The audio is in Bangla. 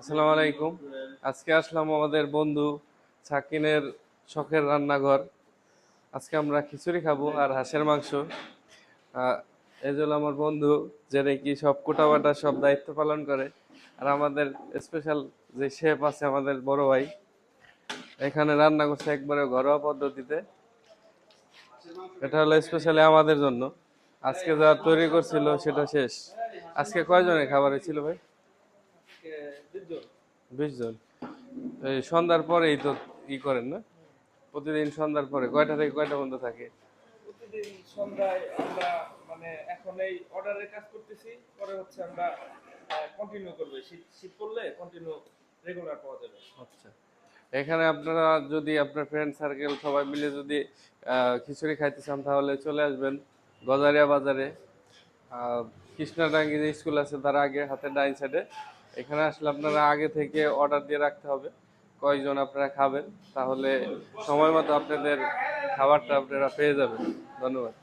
আসসালামু আলাইকুম। আজকে আসলাম আমাদের বন্ধু সাকিনের শখের রান্নাঘর। আজকে আমরা খিচুড়ি খাব আর হাঁসের মাংস। এই জন্য আমার বন্ধু, যে নাকি সব কুটাবাটা, সব দায়িত্ব পালন করে। আর আমাদের স্পেশাল যে শেফ আছে আমাদের বড় ভাই, এখানে রান্না করছে একবারে ঘরোয়া পদ্ধতিতে। এটা হলো স্পেশালি আমাদের জন্য। আজকে যা তৈরি করছিল সেটা শেষ। আজকে কয়জনের খাবার ছিল ভাই? বিশ জন। এই সন্ধ্যার পরেই তো ই করেন না? প্রতিদিন সন্ধ্যার পরে কয়টা থেকে কয়টা পর্যন্ত থাকে? প্রতিদিন সন্ধ্যায় আমরা মানে এখন এই অর্ডারের কাজ করতেছি পরে হচ্ছে আমরা কন্টিনিউ করবে। শীত শীত পড়লে কন্টিনিউ রেগুলার পাওয়া যাবে। আচ্ছা। এখানে আপনারা যদি আপনার ফ্রেন্ড সার্কেল সবাই মিলে যদি খিচুড়ি খাইতে চান তাহলে চলে আসবেন গজারিয়া বাজারে। কৃষ্ণাডাঙ্গি যে স্কুল আছে তার আগে হাতে ডাইন সাইডে এখানে আসলে আপনারা আগে থেকে অর্ডার দিয়ে রাখতে হবে। কয়জন আপনারা খাবেন? তাহলে সময় মতো আপনাদের খাবারটা আপনারা পেয়ে যাবেন। ধন্যবাদ।